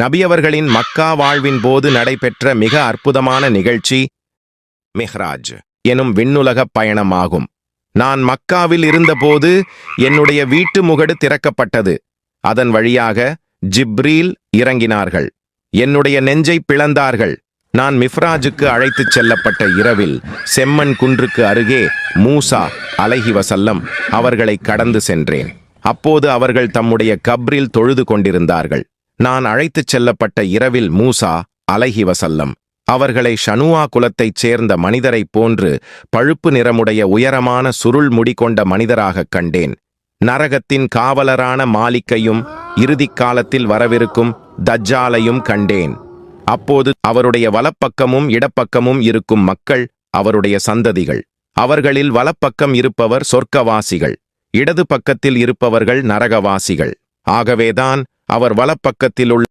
நபியவர்களின் மக்கா வாழ்வின் போது நடைபெற்ற மிக அற்புதமான நிகழ்ச்சி மெஹ்ராஜ் எனும் விண்ணுலகப் பயணமாகும். நான் மக்காவில் இருந்தபோது என்னுடைய வீட்டு முகடு திறக்கப்பட்டது. அதன் வழியாக ஜிப்ரீல் இறங்கினார்கள். என்னுடைய நெஞ்சை பிளந்தார்கள். நான் மிஃப்ராஜுக்கு அழைத்துச் செல்லப்பட்ட இரவில் செம்மன் குன்றுக்கு அருகே மூசா அலஹி வசல்லம் அவர்களை கடந்து சென்றேன். அப்போது அவர்கள் தம்முடைய கப்ரில் தொழுது கொண்டிருந்தார்கள். நான் அழைத்துச் செல்லப்பட்ட இரவில் மூசா அலஹி வசல்லம் அவர்களை ஷனுவா குலத்தைச் சேர்ந்த மனிதரைப் போன்று பழுப்பு நிறமுடைய உயரமான சுருள் முடி கொண்ட மனிதராகக் கண்டேன். நரகத்தின் காவலரான மாலிக்கையும் இறுதிக் காலத்தில் வரவிருக்கும் தஜ்ஜாலையும் கண்டேன். அப்போது அவருடைய வலப்பக்கமும் இடப்பக்கமும் இருக்கும் மக்கள் அவருடைய சந்ததிகள். அவர்களில் வலப்பக்கம் இருப்பவர் சொர்க்கவாசிகள் இடது பக்கத்தில் இருப்பவர்கள் நரகவாசிகள். ஆகவேதான் அவர் வலப்பக்கத்தில் உள்ள